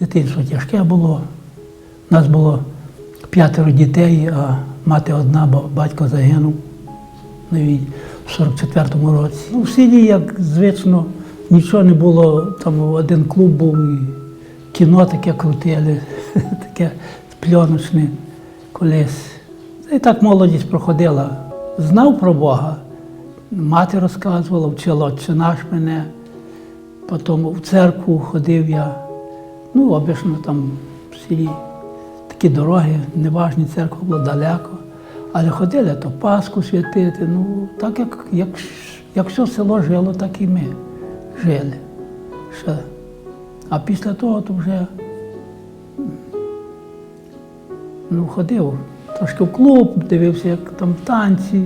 Дитинство тяжке було. У нас було п'ятеро дітей, а мати одна, бо батько загинув на в 44-му році. Ну, в селі, як звично, нічого не було. Там один клуб був і кіно таке крутили, таке пленочне колись. І так молодість проходила. Знав про Бога. Мати розказувала, вчила «Отче наш мене. Потім в церкву ходив я. Ну, обично там в селі такі дороги, неважні, церква була далеко. Але ходили то Пасху святити. Ну, так як, як, як все село жило, так і ми жили. Ще. А після того то вже ну, ходив трошки в клуб, дивився, як там танці.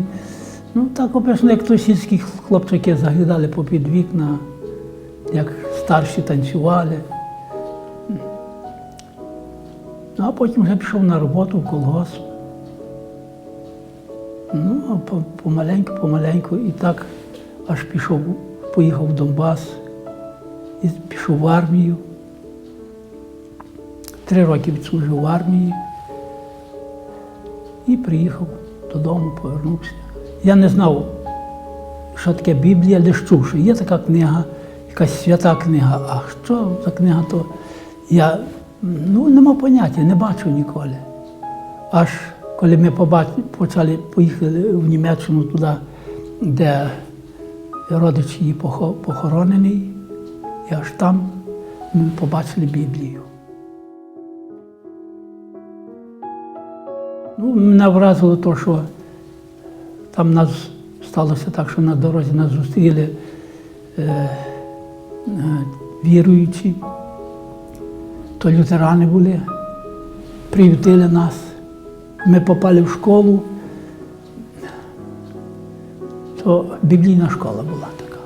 Ну, так обично, як то сільські хлопчаки заглядали попід вікна, як старші танцювали. Ну, а потім вже пішов на роботу в колгосп. Ну, а помаленьку, помаленьку, і так аж пішов, поїхав в Донбас, і пішов в армію. Три роки відслужив в армії і приїхав додому, повернувся. Я не знав, що таке Біблія, лише чув, що є така книга, якась свята книга. А що за книга, то я ну, не мав поняття, не бачив ніколи. Аж коли ми почали поїхали в Німеччину туди, де родич її похоронений, і аж там ми побачили Біблію. Ну, мене вразило те, що там нас сталося так, що на дорозі нас зустріли е, е, віруючі, то лютерани були, приютили нас. Ми попали в школу, то біблійна школа була така.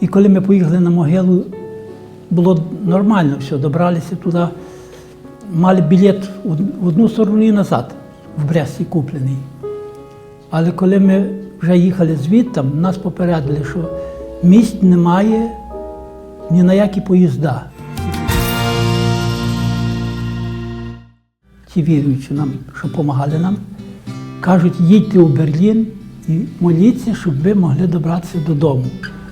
І коли ми поїхали на могилу, було нормально все, добралися туди, мали білет в одну сторону і назад, в Бресті куплений. Але коли ми вже їхали звідти, нас попередили, що місць немає ні на які поїзда. Ті віруючі нам, що допомагали нам, кажуть, їдьте у Берлін і моліться, щоб ви могли добратися додому.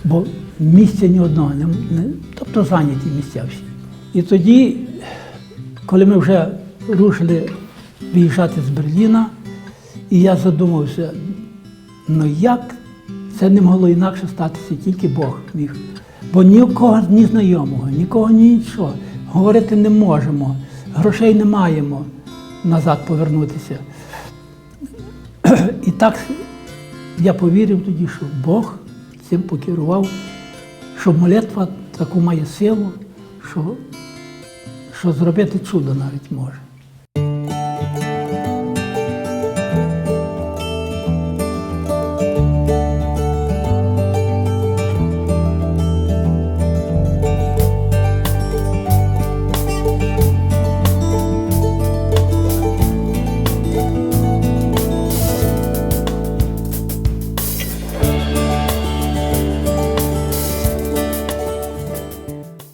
Бо місця ні одного, не, не, тобто зайняті місця всі. І тоді, коли ми вже рушили виїжджати з Берліна, і я задумався, ну як це не могло інакше статися, тільки Бог міг. Бо нікого ні знайомого, нікого ні нічого. Говорити не можемо, грошей не маємо назад повернутися. І так я повірив тоді, що Бог цим покерував, що молитва таку має силу, що, що зробити чудо навіть може.